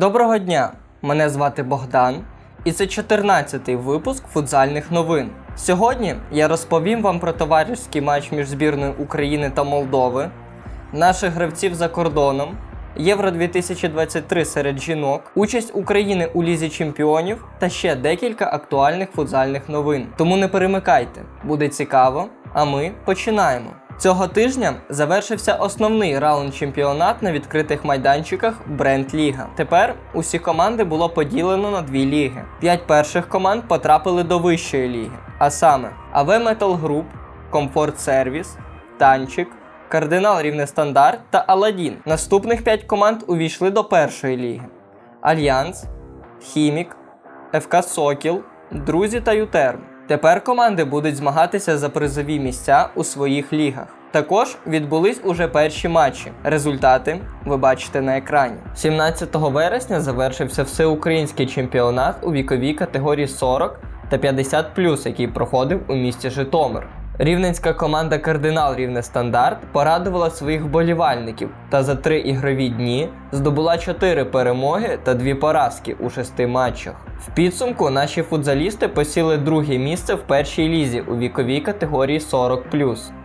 Доброго дня! Мене звати Богдан, і це 14-й випуск футзальних новин. Сьогодні я розповім вам про товариський матч між збірною України та Молдови, наших гравців за кордоном, Євро 2023 серед жінок, участь України у Лізі Чемпіонів та ще декілька актуальних футзальних новин. Тому не перемикайте, буде цікаво, а ми починаємо. Цього тижня завершився основний раунд чемпіонат на відкритих майданчиках Бренд Ліга. Тепер усі команди було поділено на дві ліги. П'ять перших команд потрапили до вищої ліги, а саме АВ Метал Груп, Комфорт Сервіс, Танчик, Кардинал Рівне Стандарт та Аладдін. Наступних п'ять команд увійшли до першої ліги: Альянс, Хімік, ФК Сокіл, Друзі та Ютерм. Тепер команди будуть змагатися за призові місця у своїх лігах. Також відбулись уже перші матчі. Результати ви бачите на екрані. 17 вересня завершився всеукраїнський чемпіонат у віковій категорії 40 та 50 який проходив у місті Житомир. Рівненська команда Кардинал Рівне Стандарт порадувала своїх вболівальників та за три ігрові дні здобула 4 перемоги та 2 поразки у шести матчах. В підсумку наші футзалісти посіли друге місце в першій лізі у віковій категорії 40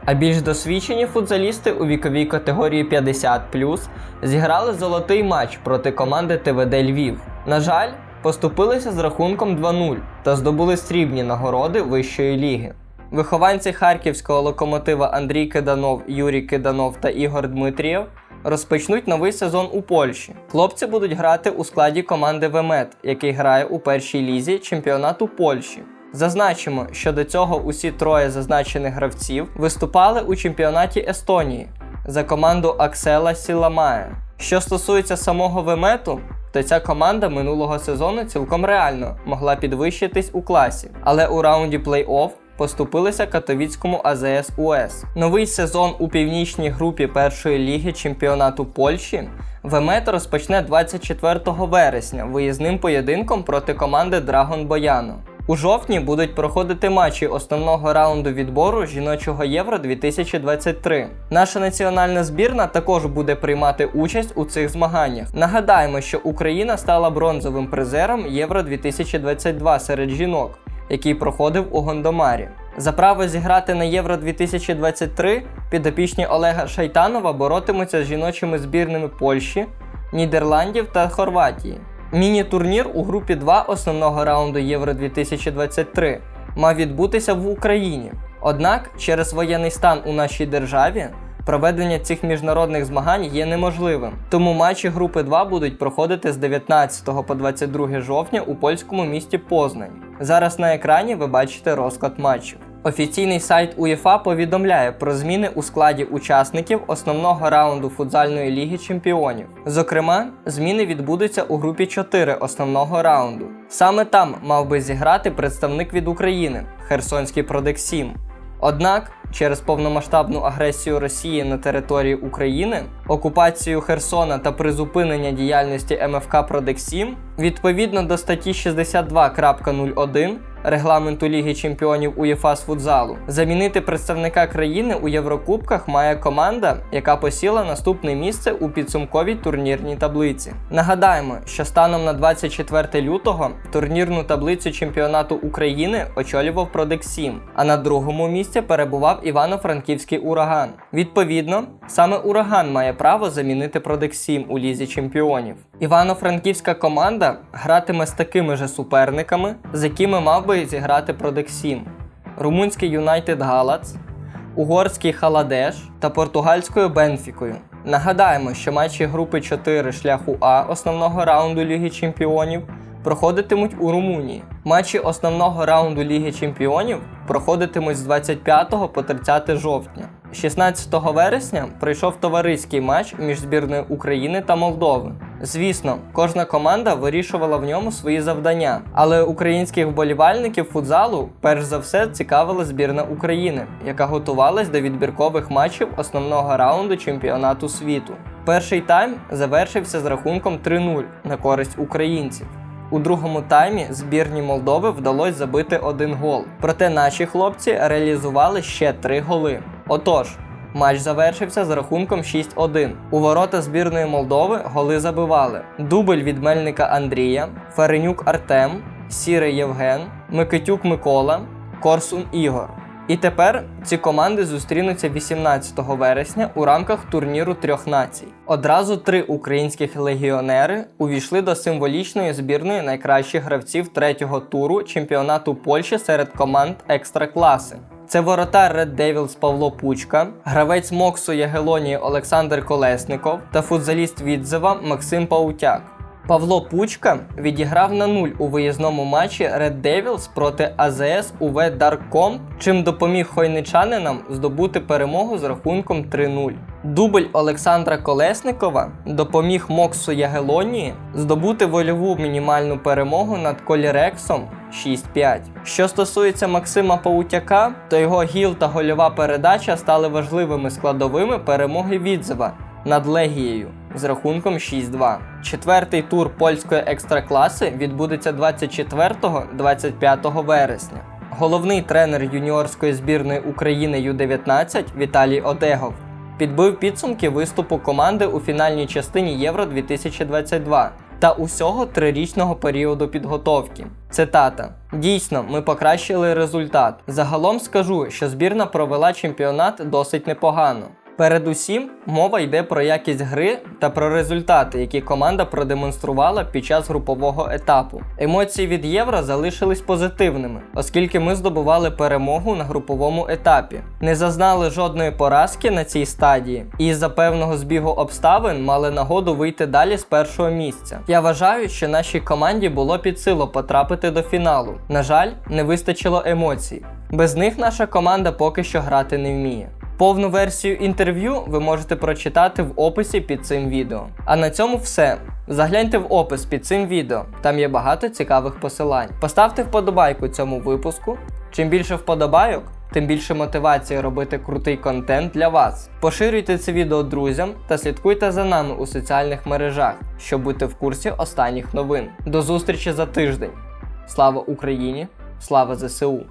а більш досвідчені футзалісти у віковій категорії 50 зіграли золотий матч проти команди ТВД Львів. На жаль, поступилися з рахунком 2-0 та здобули срібні нагороди вищої ліги. Вихованці харківського локомотива Андрій Киданов, Юрій Киданов та Ігор Дмитрієв розпочнуть новий сезон у Польщі. Хлопці будуть грати у складі команди Вемет, який грає у першій лізі чемпіонату Польщі. Зазначимо, що до цього усі троє зазначених гравців виступали у чемпіонаті Естонії за команду Аксела Сіламая. Що стосується самого Вемету, то ця команда минулого сезону цілком реально могла підвищитись у класі, але у раунді плей-офф поступилися катовіцькому АЗС УС. Новий сезон у північній групі першої ліги чемпіонату Польщі Вемет розпочне 24 вересня виїзним поєдинком проти команди Драгон Бояно. У жовтні будуть проходити матчі основного раунду відбору жіночого Євро 2023. Наша національна збірна також буде приймати участь у цих змаганнях. Нагадаємо, що Україна стала бронзовим призером Євро 2022 серед жінок який проходив у Гондомарі. За право зіграти на Євро 2023 підопічні Олега Шайтанова боротимуться з жіночими збірними Польщі, Нідерландів та Хорватії. Міні-турнір у групі 2 основного раунду Євро 2023 мав відбутися в Україні. Однак через воєнний стан у нашій державі проведення цих міжнародних змагань є неможливим. Тому матчі групи 2 будуть проходити з 19 по 22 жовтня у польському місті Познань. Зараз на екрані ви бачите розклад матчів. Офіційний сайт УЄФА повідомляє про зміни у складі учасників основного раунду футзальної ліги чемпіонів. Зокрема, зміни відбудуться у групі 4 основного раунду. Саме там мав би зіграти представник від України Херсонський Продексім. Однак через повномасштабну агресію Росії на території України, окупацію Херсона та призупинення діяльності МФК Продексім, відповідно до статті 62.01 регламенту Ліги Чемпіонів УЄФА з футзалу, замінити представника країни у Єврокубках має команда, яка посіла наступне місце у підсумковій турнірній таблиці. Нагадаємо, що станом на 24 лютого турнірну таблицю чемпіонату України очолював Продексім, а на другому місці перебував Івано-Франківський ураган. Відповідно, саме ураган має право замінити Продексім у лізі чемпіонів. Івано-Франківська команда гратиме з такими же суперниками, з якими мав би зіграти Продексім: румунський Юнайтед Галац, угорський Халадеш та португальською Бенфікою. Нагадаємо, що матчі групи 4 шляху А основного раунду Ліги Чемпіонів проходитимуть у Румунії. Матчі основного раунду Ліги Чемпіонів проходитимуть з 25 по 30 жовтня. 16 вересня пройшов товариський матч між збірною України та Молдови. Звісно, кожна команда вирішувала в ньому свої завдання, але українських вболівальників футзалу перш за все цікавила збірна України, яка готувалась до відбіркових матчів основного раунду чемпіонату світу. Перший тайм завершився з рахунком 3-0 на користь українців. У другому таймі збірні Молдови вдалося забити один гол. Проте наші хлопці реалізували ще три голи. Отож, Матч завершився з рахунком 6-1. У ворота збірної Молдови голи забивали дубль від Мельника Андрія, Фаренюк Артем, Сірий Євген, Микитюк Микола, Корсун Ігор. І тепер ці команди зустрінуться 18 вересня у рамках турніру трьох націй. Одразу три українських легіонери увійшли до символічної збірної найкращих гравців третього туру чемпіонату Польщі серед команд екстракласи. Це воротар Red Devils Павло Пучка, гравець Моксу Ягелонії Олександр Колесников та футзаліст Відзева Максим Паутяк. Павло Пучка відіграв на нуль у виїзному матчі Red Devils проти АЗС УВ Дарком, чим допоміг хойничанинам здобути перемогу з рахунком 3-0. Дубль Олександра Колесникова допоміг Моксу Ягелонії здобути вольову мінімальну перемогу над Колірексом 6-5. Що стосується Максима Паутяка, то його гіл та гольова передача стали важливими складовими перемоги Відзева над Легією з рахунком 6-2. Четвертий тур польської екстракласи відбудеться 24-25 вересня. Головний тренер юніорської збірної України Ю-19 Віталій Одегов підбив підсумки виступу команди у фінальній частині Євро 2022 та усього трирічного періоду підготовки. Цитата: Дійсно, ми покращили результат. Загалом скажу, що збірна провела чемпіонат досить непогано. Передусім, мова йде про якість гри та про результати, які команда продемонструвала під час групового етапу. Емоції від євро залишились позитивними, оскільки ми здобували перемогу на груповому етапі, не зазнали жодної поразки на цій стадії, і за певного збігу обставин мали нагоду вийти далі з першого місця. Я вважаю, що нашій команді було під силу потрапити до фіналу. На жаль, не вистачило емоцій. Без них наша команда поки що грати не вміє. Повну версію інтерв'ю ви можете прочитати в описі під цим відео. А на цьому все. Загляньте в опис під цим відео, там є багато цікавих посилань. Поставте вподобайку цьому випуску. Чим більше вподобайок, тим більше мотивації робити крутий контент для вас. Поширюйте це відео друзям та слідкуйте за нами у соціальних мережах, щоб бути в курсі останніх новин. До зустрічі за тиждень. Слава Україні! Слава ЗСУ!